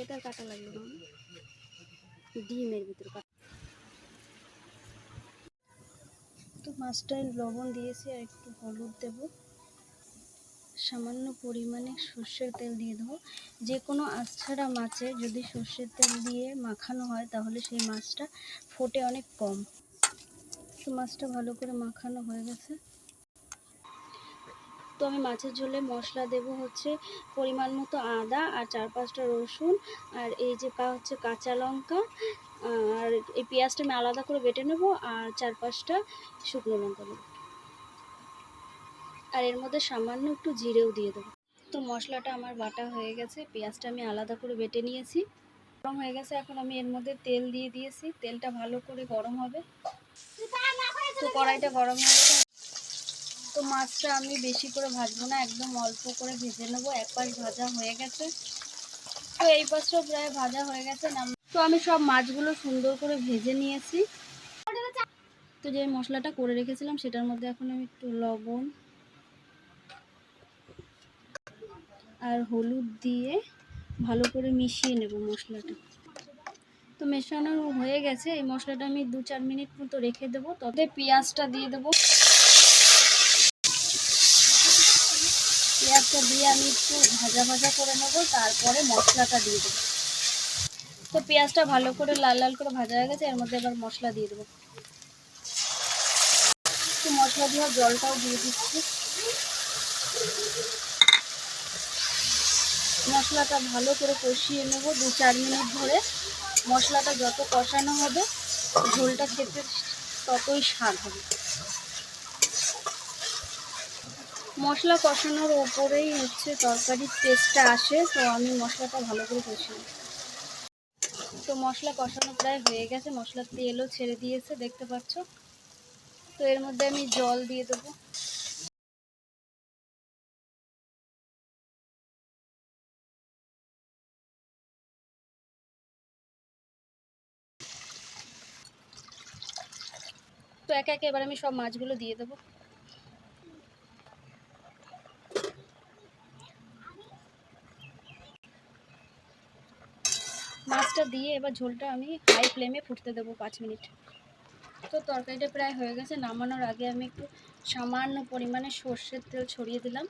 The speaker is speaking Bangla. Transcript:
এটা আর কাটা লাগল ডিমের ভিতরে কাটা। তো মাছটায় লবণ দিয়েছি আর একটু হলুদ দেব। সামান্য পরিমাণে সর্ষের তেল দিয়ে দেবো। যে কোনো আছাড়া মাছে যদি সর্ষের তেল দিয়ে মাখানো হয়, তাহলে সেই মাছটা ফোটে অনেক কম। তো মাছটা ভালো করে মাখানো হয়ে গেছে। আমি মাছের ঝোলে মশলা দেব হচ্ছে পরিমাণ মতো আদা আর চার পাঁচটা রসুন আর এই যে কা হচ্ছে কাঁচা লঙ্কা, আর এই পেঁয়াজটা আমি আলাদা করে বেটে নেব আর চার পাঁচটা শুকনো লঙ্কা দেবো। আর এর মধ্যে সামান্য একটু জিরেও দিয়ে দেবো। তো মশলাটা আমার বাটা হয়ে গেছে, পেঁয়াজটা আমি আলাদা করে বেটে নিয়েছি। গরম হয়ে গেছে, এখন আমি এর মধ্যে তেল দিয়ে দিয়েছি। তেলটা ভালো করে গরম হবে। তো কড়াইটা গরম হয়ে গেছে তো মাছটা আমি বেশি করে ভাজবো না, একদম অল্প করে ভেজে নেব, এক পাশ ভাজা হয়ে গেছে। তো এই পাশটাও প্রায় ভাজা হয়ে গেছে, নাম তো আমি সব মাছগুলো সুন্দর করে ভেজে নিয়েছি। তো যে মশলাটা করে রেখেছিলাম, সেটার মধ্যে এখন আমি একটু লবণ আর হলুদ দিয়ে ভালো করে মিশিয়ে নেব মশলাটা। তো মেশানো হয়ে গেছে, এই মশলাটা আমি দু চার মিনিট মতো রেখে দেবো, তবে পেঁয়াজটা দিয়ে দেবো। পেঁয়াজটা দিয়ে আমি একটু ভাজা ভাজা করে নেব, তারপরে মশলাটা দিয়ে দেবো। তো পেঁয়াজটা ভালো করে লাল লাল করে ভাজা হয়ে গেছে, এর মধ্যে এবার মশলা দিয়ে দেবো। তো মশলা দিয়ে জলটাও দিয়ে দিচ্ছি। মশলাটা ভালো করে কষিয়ে নেব দু চার মিনিট ধরে। মশলাটা যত কষানো হবে, ঝোলটা খেতে ততই স্বাদ হবে। মশলা কষানোর ওপরেই হচ্ছে তরকারির টেস্টটা আসে, তো আমি মশলাটা ভালো করে নেব। তো মশলা কষানো প্রায় হয়ে গেছে মশলার তেলও ছেড়ে দিয়েছে, দেখতে পাচ্ছ? তো এর মধ্যে আমি জল দিয়ে দেবো। তো একে একে এবার আমি সব মাছগুলো দিয়ে দেবো। মাছটা দিয়ে এবার ঝোলটা আমি হাই ফ্লেমে ফুটতে দেবো পাঁচ মিনিট। তো তরকারিটা প্রায় হয়ে গেছে, নামানোর আগে আমি একটু সামান্য পরিমাণে সর্ষের তেল ছড়িয়ে দিলাম।